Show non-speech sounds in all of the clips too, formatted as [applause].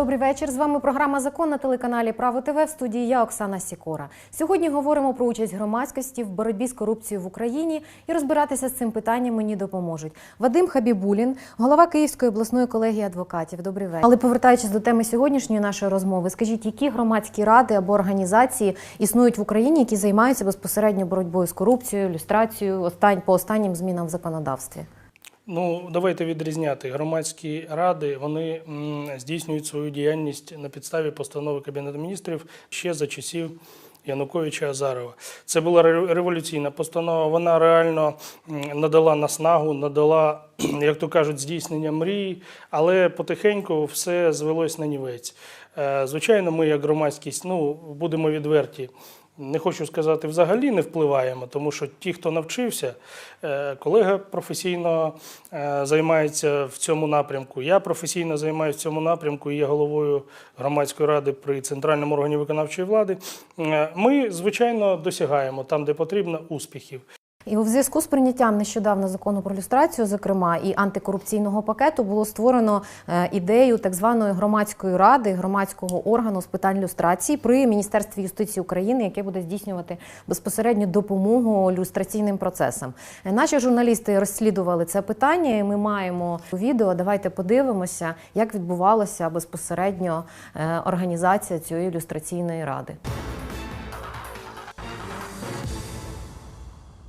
Добрий вечір. З вами програма Закон на телеканалі Право ТВ в студії я Оксана Сікора. Сьогодні говоримо про участь громадськості в боротьбі з корупцією в Україні і розбиратися з цим питанням мені допоможуть. Вадим Хабібулін, голова Київської обласної колегії адвокатів. Добрий вечір. Але повертаючись до теми сьогоднішньої нашої розмови, скажіть, які громадські ради або організації існують в Україні, які займаються безпосередньо боротьбою з корупцією, люстрацією остань по останнім змінам в законодавстві? Ну, давайте відрізняти. Громадські ради вони здійснюють свою діяльність на підставі постанови Кабінету міністрів ще за часів Януковича Азарова. Це була революційна постанова. Вона реально надала наснагу, надала, [clears throat] як то кажуть, здійснення мрії, але потихеньку все звелось на нівець. Е, Звичайно, ми, як громадськість, ну будемо відверті. Не хочу сказати, взагалі не впливаємо, тому що ті, хто навчився, е, колега професійно е, займається в цьому напрямку. Я професійно займаюся в цьому напрямку і є головою громадської ради при центральному органі виконавчої влади. Е, Ми, звичайно, досягаємо там, де потрібно, успіхів. І у зв'язку з прийняттям нещодавно закону про люстрацію, зокрема і антикорупційного пакету, було створено е, ідею так званої громадської ради, громадського органу з питань люстрації при Міністерстві юстиції України, яке буде здійснювати безпосередньо допомогу люстраційним процесам. Е, Наші журналісти розслідували це питання, і ми маємо відео. Давайте подивимося, як відбувалася безпосередньо е, організація цієї люстраційної ради.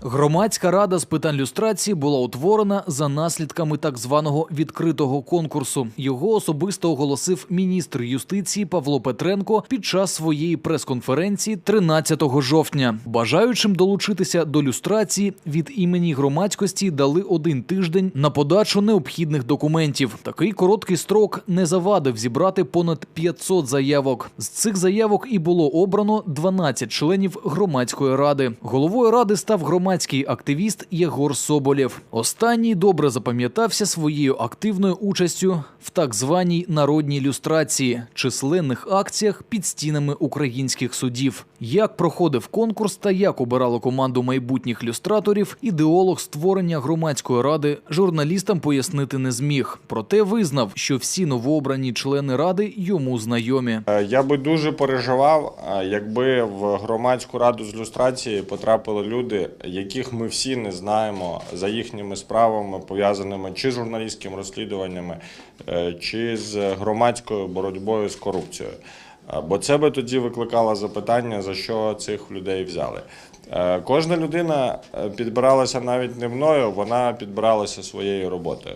Громадська рада з питань люстрації була утворена за наслідками так званого відкритого конкурсу. Його особисто оголосив міністр юстиції Павло Петренко під час своєї прес-конференції 13 жовтня. Бажаючим долучитися до люстрації від імені громадськості дали один тиждень на подачу необхідних документів. Такий короткий строк не завадив зібрати понад 500 заявок. З цих заявок і було обрано 12 членів громадської ради. Головою ради став громадський активіст Єгор Соболєв. Останній добре запам'ятався своєю активною участю в так званій народній люстрації, численних акціях під стінами українських судів. Як проходив конкурс та як обирало команду майбутніх люстраторів, ідеолог створення громадської ради журналістам пояснити не зміг. Проте визнав, що всі новообрані члени ради йому знайомі. Е, Я би дуже переживав, е, якби в громадську раду з люстрації потрапили люди, яких ми всі не знаємо за їхніми справами, пов'язаними чи з журналістськими розслідуваннями, е, чи з громадською боротьбою з корупцією. Е, Бо це би тоді викликало запитання, за що цих людей взяли. Е, Кожна людина підбиралася навіть не мною, вона підбиралася своєю роботою.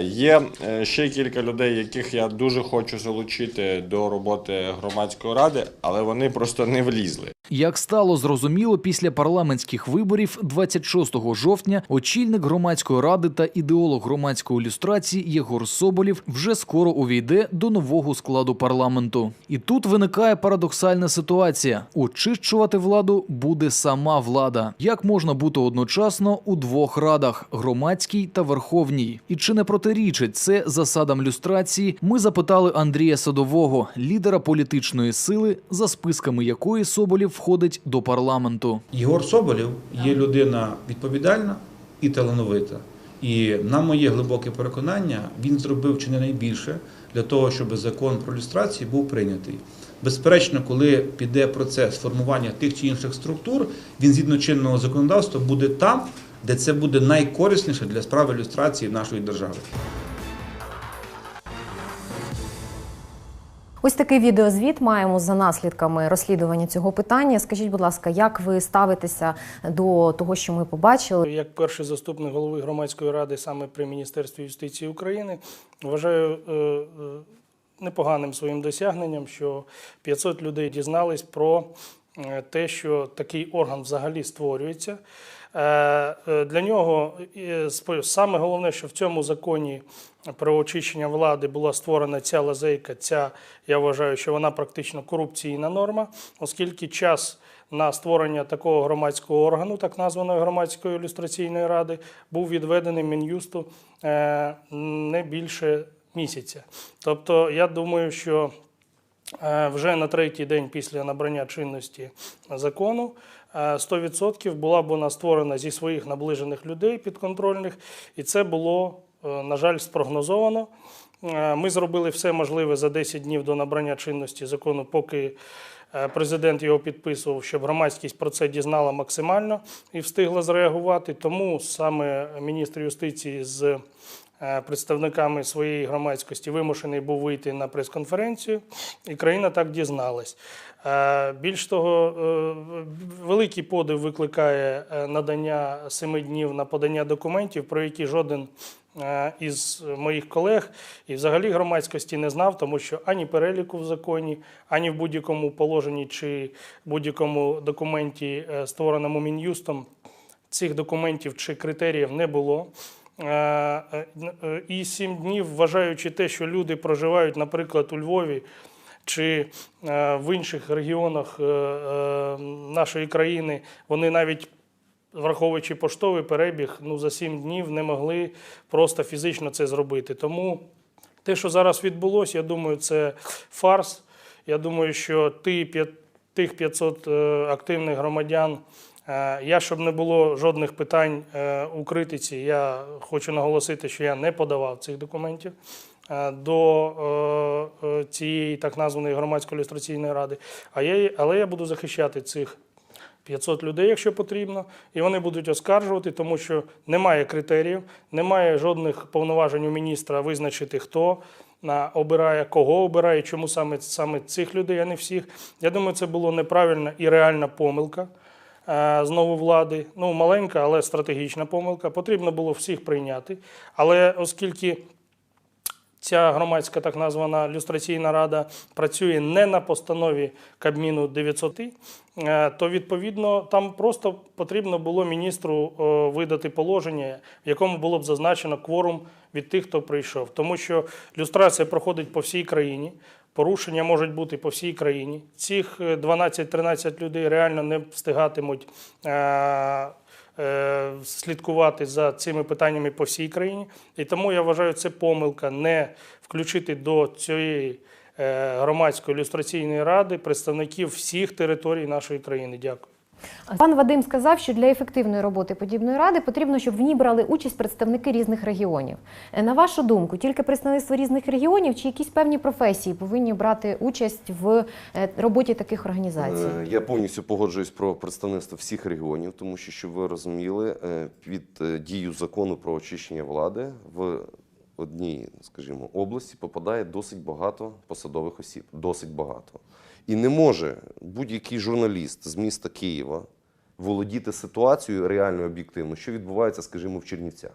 Є ще кілька людей, яких я дуже хочу залучити до роботи громадської ради, але вони просто не влізли. Як стало зрозуміло після парламентських виборів 26 жовтня, очільник громадської ради та ідеолог громадської ілюстрації Єгор Соболєв вже скоро увійде до нового складу парламенту. І тут виникає парадоксальна ситуація: очищувати владу буде сама влада. Як можна бути одночасно у двох радах громадській та верховній? І чи не протирічить це засадам люстрації? Ми запитали Андрія Садового, лідера політичної сили, за списками якої Соболєв входить до парламенту. Єгор Соболєв є людина відповідальна і талановита. І на моє глибоке переконання, він зробив чи не найбільше для того, щоб закон про люстрацію був прийнятий. Безперечно, коли піде процес формування тих чи інших структур, він згідно чинного законодавства буде там, де це буде найкорисніше для справи люстрації нашої держави. Ось такий відеозвіт маємо за наслідками розслідування цього питання. Скажіть, будь ласка, як ви ставитеся до того, що ми побачили? Як перший заступник голови громадської ради саме при Міністерстві юстиції України, вважаю е, е, непоганим своїм досягненням, що 500 людей дізнались про е, те, що такий орган взагалі створюється. Е, е, Для нього е, саме головне, що в цьому законі про очищення влади була створена ця лазейка. Ця я вважаю, що вона практично корупційна норма, оскільки час на створення такого громадського органу, так названої громадської ілюстраційної ради, був відведений Мін'юсту не більше місяця. Тобто, я думаю, що вже на третій день після набрання чинності закону 100% була б вона створена зі своїх наближених людей підконтрольних, і це було, е, на жаль, спрогнозовано. Е, Ми зробили все можливе за 10 днів до набрання чинності закону, поки е, президент його підписував, щоб громадськість про це дізнала максимально і встигла зреагувати. Тому саме міністр юстиції з е, представниками своєї громадськості вимушений був вийти на прес-конференцію, і країна так дізналась. Е, Більш того, е, великий подив викликає е, надання семи днів на подання документів, про які жоден е, із моїх колег і взагалі громадськості не знав, тому що ані переліку в законі, ані в будь-якому положенні чи будь-якому документі, е, створеному мін'юстом, цих документів чи критеріїв не було. Е, е, І сім днів, вважаючи те, що люди проживають, наприклад, у Львові чи е, в інших регіонах нашої країни, вони навіть враховуючи поштовий перебіг, ну за сім днів не могли просто фізично це зробити. Тому те, що зараз відбулося, я думаю, це фарс. Я думаю, що ти, тих 500 е, активних громадян. Е, Я, щоб не було жодних питань е, у критиці, я хочу наголосити, що я не подавав цих документів е, до цієї так названої громадської ілюстраційної ради. Але я буду захищати цих 500 людей, якщо потрібно, і вони будуть оскаржувати, тому що немає критеріїв, немає жодних повноважень у міністра визначити, хто обирає, кого обирає, чому саме, саме цих людей, а не всіх. Я думаю, це було неправильна і реальна помилка знову влади. Ну, маленька, але стратегічна помилка. Потрібно було всіх прийняти. Але оскільки ця громадська так названа люстраційна рада працює не на постанові Кабміну 900, е, то відповідно там просто потрібно було міністру е, видати положення, в якому було б зазначено кворум від тих, хто прийшов. Тому що люстрація проходить по всій країні. Порушення можуть бути по всій країні. Цих е, 12-13 людей реально не встигатимуть е, е, слідкувати за цими питаннями по всій країні. І тому я вважаю, це помилка не включити до цієї е, громадської ілюстраційної ради представників всіх територій нашої країни. Дякую. Пан Вадим сказав, що для ефективної роботи подібної ради потрібно, щоб в ній брали участь представники різних регіонів. Е, На вашу думку, тільки представництво різних регіонів чи якісь певні професії повинні брати участь в е, роботі таких організацій? Е, Я повністю погоджуюсь про представництво всіх регіонів, тому що, щоб ви розуміли, під дію закону про очищення влади в одній, скажімо, області попадає досить багато посадових осіб. Досить багато. І не може будь-який журналіст з міста Києва володіти ситуацією реально об'єктивно, що відбувається, скажімо, в Чернівцях.